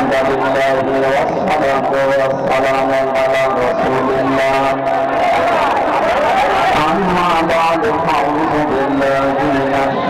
الحمد لله والصلاة والسلام على رسول الله أما بعد فأعوذ بالله من الشيطان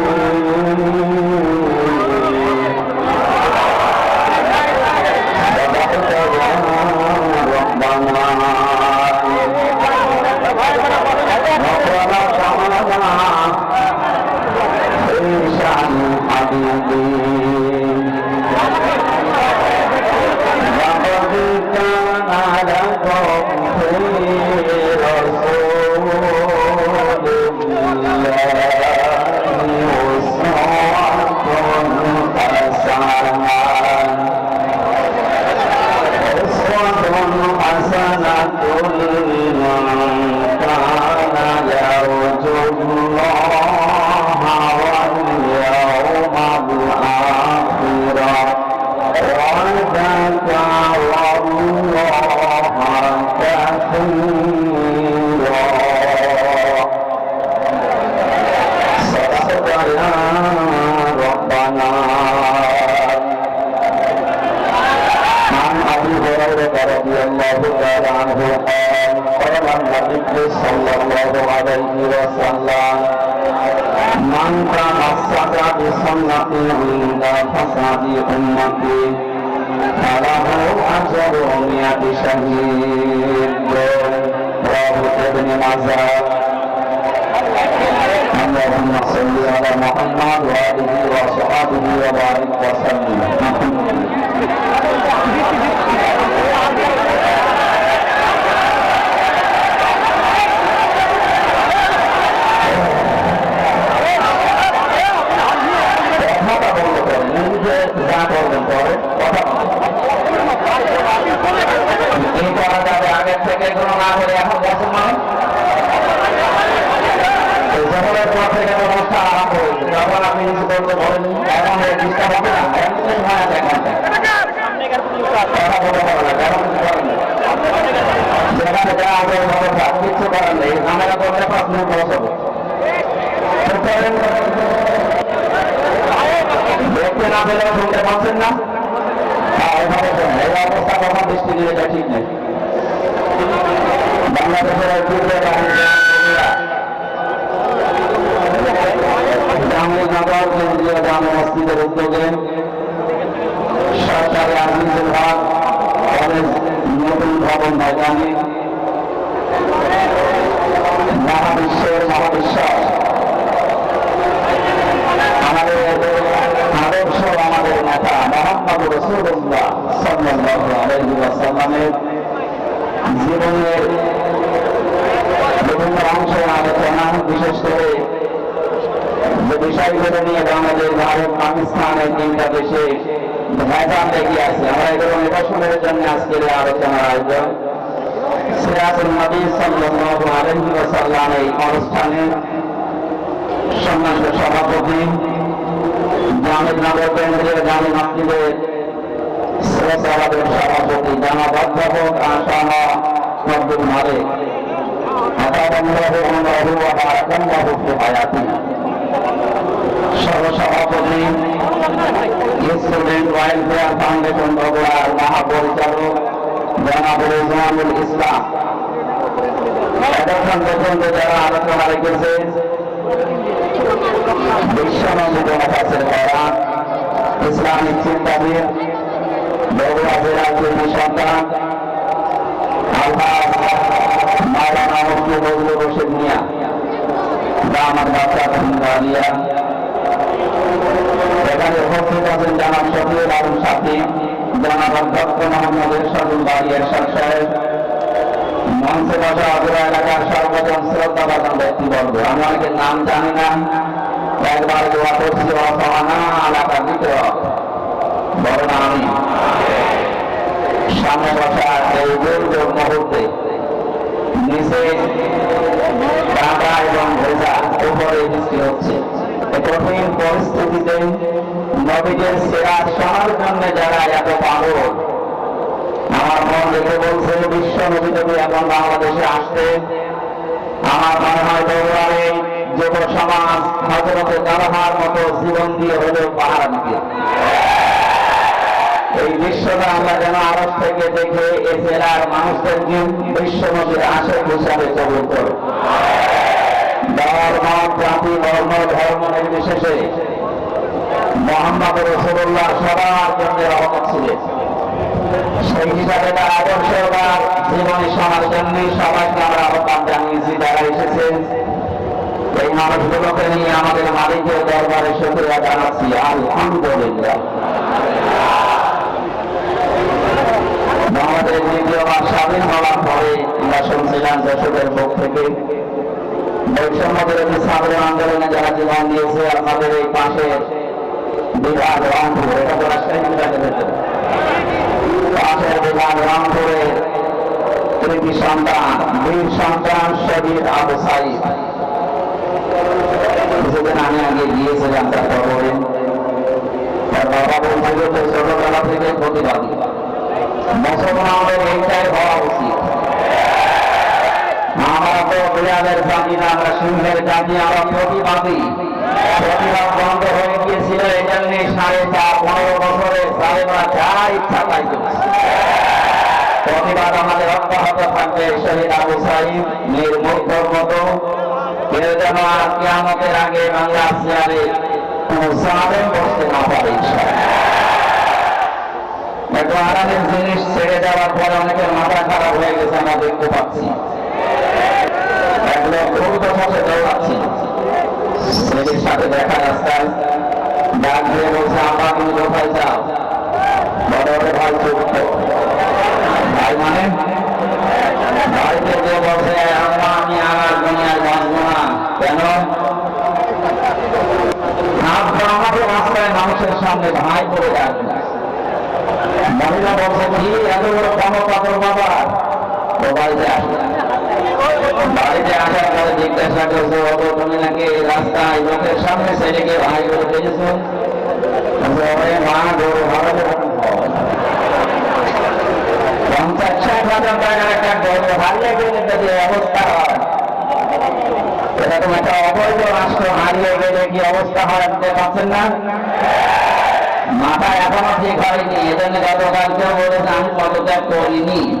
بسنتي عند فساد أمتي فله أجر مئة شهيد رواه ابن ماجه اللهم صل على محمد وآله وصحبه وبارك وسلم পরে কি করা যাবে আগের থেকে কোনো না করে এখন বছর মানে জহরের পর থেকে অনুষ্ঠান আরম্ভ হয়েছে, যখন আপনি কিছু করতে বলেন এখন ডিস্টার্ব হবে না। এখন কিছু হয় এখন কথা বলতে পারবে না, এখন কিছু করেন যেখানে যা হবে ভরসা কিচ্ছু করার নেই করলে পাঁচ মিনিট বসবো দেখতে না পেলেও শুনতে পাচ্ছেন না হ্যাঁ, এভাবে। এই অবস্থা কখন দৃষ্টি দিয়ে এটা ঠিক নেই বাংলাদেশের ঐতিহ্য জাহাঙ্গীরনগর কেন্দ্রীয় জামে মসজিদের উদ্যোগে সরকারি আজিজুল হক মহাবিশ্বের মহাবিশ্বাস যে বিষয়গুলো নিয়ে বাংলাদেশ ভারত পাকিস্তান এই তিনটা দেশে ভেজাল লেগে আছে। আমরা এগুলো নিরসনের জন্য আজকের আলোচনার আয়োজন। সভাপতি সহসভাপতি স্টুডেন্ট ওয়েলফেয়ার ফাউন্ডেশন বগুড়ার মহাপরিচালক, জনাব রেজওয়ানুল ইসলাম। এতক্ষণ পর্যন্ত যারা আলোচনা রেখেছে বিশ্বনন্দিত মহাসের করা ইসলামিক চিন্তাবিদ, বগুড়া জেলার কর্মী সন্তান মাওলানা মুফতি বজলুর রশিদ মিয়া দামার বাচ্চা এখানে উপস্থিত আছেন জানাব শফিউল আলম সাথী, জানাব অধ্যক্ষ মোহাম্মদ এরশাদুল বাড়ি এরশাদ সাহেব। মঞ্চে বসা অধুরা এলাকার সর্বজন শ্রদ্ধাবাদন ব্যক্তিবর্গ। আমি অনেকের নাম জানি না। একবার দোয়া করছি অসমানা এলাকা বিক্রয় বড় না আমি। সামনে বসা এই দুর্যোগ মুহূর্তে নিচে কাঁটা এবং ভেজা উপরে বৃষ্টি হচ্ছে। কঠিন পরিস্থিতিতে নবীদের সেরা শোনার জন্য যারা এত পাগল, আমার মন দেখে বলছে, বিশ্ব নবী তুমি এখন বাংলাদেশে আসতে, আমার মনে হয় বগুড়ার যুব সমাজ হজরতে কারহার মতো জীবন দিয়ে হলেও পাহাড় দিকে এই দৃশ্যটা আমরা যেন আরব থেকে দেখে এ জেলার মানুষদেরকে বিশ্ব নদীর আশেক হিসাবে কবুল করে ধর্ম জাতি, বর্ণ, ধর্ম নির্বিশেষে মোহাম্মদ রসুল্লাহ সবার জন্য রহমত ছিলেন সেই হিসাবে তার আদর্শ তার জীবনী শোনার জন্য সবাইকে আমরা আহ্বান জানিয়েছি যারা এসেছেন এই মানুষগুলোকে নিয়ে আমাদের মালিকের দরবারে শুক্রিয়া জানাচ্ছি। আলহামদুলিল্লাহ। আমাদের দ্বিতীয়বার স্বাধীন হওয়ার পরে আমরা শুনছিলাম যশোরের মুখ থেকে বৈষম্য বিরোধী ছাত্র আন্দোলনে যারা জীবন দিয়েছে আপনাদের এই পাশে বিভাগ রংপুর, এটা তো রাজশাহী বিভাগের ভেতরে পাশের বিভাগ রংপুরে কৃতি সন্তান, বীর সন্তান ছোটবেলা থেকে প্রতিবাদী। মুসলমানদের এইটাই হওয়া উচিত। আমরা তো বিড়ালের জাতি না, আমরা সিংহের জাতি, আমরা প্রতিবাদী। প্রতিবাদ বন্ধ হয়ে গিয়েছিল, এই জন্য সাড়ে চার, পনেরো বছরে সাহেবরা যা ইচ্ছা তাই প্রতিবাদ আমাদের অব্যাহত থাকবে, শহীদ আবু সাহিদ নির্মুগ্ধর মতো। কেউ যেন আর কেয়ামতের আগে বাংলা চেয়ারে কোনো সাহেব বসতে না পারে। একটু আরামের জিনিস ছেড়ে যাওয়ার পরে অনেকের মাথা খারাপ হয়ে গেছে, আমরা দেখতে পাচ্ছি। এক লোক দ্রুত দৌড়াচ্ছি। ছেলের সাথে দেখা রাস্তায় ডাক দিয়ে বলছে, আমরা তুমি কোথায় যাও বড় ভাই চুপ ভাই মানে? ভাইকে দিয়ে বলছে, আম্মা, আমি আর দুনিয়ার বাঁচবো না। কেন? আমাকে রাস্তায় মানুষের সামনে ভাই করে ডাকবেন মহিলা বলছে, কি এত বড় ক্ষমতা তোর বাবা সবাই বাড়িতে আসবে অবস্থা হয়। এরকম একটা অবৈধ রাষ্ট্র হারিয়ে গেলে কি অবস্থা হয় আপনি পাচ্ছেন না? মাথা এখনও ঠিক হয়নি। এজন্য গতকালকে বলেছে, আমি পদত্যাগ করিনি।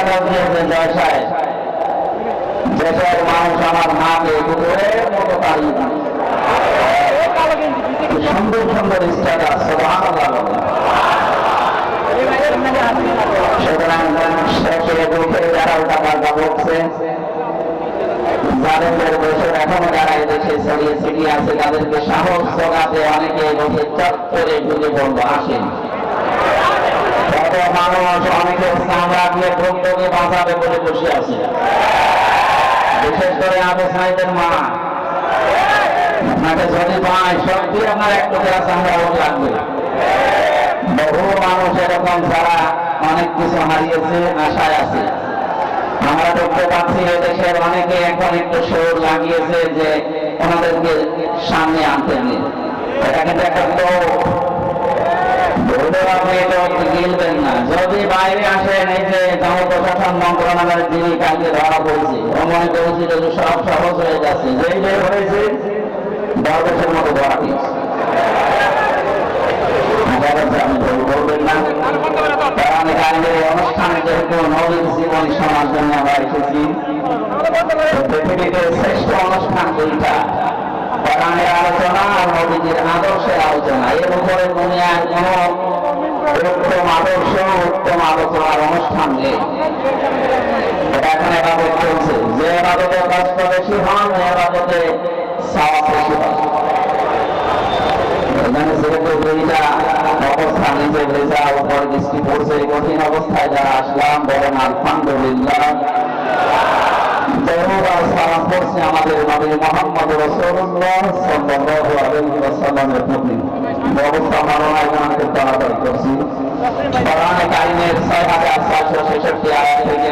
সাহেব দেশের মানুষ আমার মাকে কুকুরের মতো দিয়েছে। সুন্দর সুন্দর যারা এদেশে ছড়িয়ে ছিটিয়ে আছে, তাদেরকে সাহস জোগাতে অনেকে বসে চত্বরে ঢুকে পড়ল আসেন। কত মানুষ, অনেকে চামড়া দিয়ে ভক্তকে বাঁচাবে বলে বসে আছে। বিশেষ করে আবু সাহেবের মা। আপনাকে যদি পায়, সত্যি আপনার এক টুকরা চামড়া হোক লাগবে। বহু মানুষ এরকম যারা অনেক কিছু হারিয়েছে, আশায় আছে। আমরা দেখতে পাচ্ছি দেশের অনেকে এখন একটু সুর লাগিয়েছে যে ওনাদেরকে সামনে আনতে নিয়ে এটা কিন্তু একটা তো বললেও আপনি এটা গিলবেন না। যদি বাইরে আসেন, এই যে জনপ্রশাসন মন্ত্রণালয়ের যিনি কালকে ধরা পড়েছে ও মনে করেছিল যে সব সহজ হয়ে যাচ্ছে। যেই যে হয়েছে দরবেশের মতো ধরা দিয়েছে। না। কারণ এখানে অনুষ্ঠানে যেহেতু নবীর জীবনী শোনার জন্য আমরা এসেছি, পৃথিবীতে শ্রেষ্ঠ অনুষ্ঠান দুইটা। কোরআনের আলোচনা আর নবীজির আদর্শের আলোচনা। এর উপরে উত্তম আদর্শ, উত্তম আলোচনার অনুষ্ঠান নেই। এটা এখন এবাদত চলছে। যে এবাদতে কষ্ট বেশি হন কঠিন অবস্থায় যারা আসলাম, বলেন, আলহামদুলিল্লাহ। আর সালাম পড়ছে আমাদের নবী মোহাম্মদ রাসূলুল্লাহ সাল্লাল্লাহু আলাইহি ওয়াসাল্লামের প্রতি ভালো না এখন তাড়াতাড়ি করছি। কোরআনে আয়াত থেকে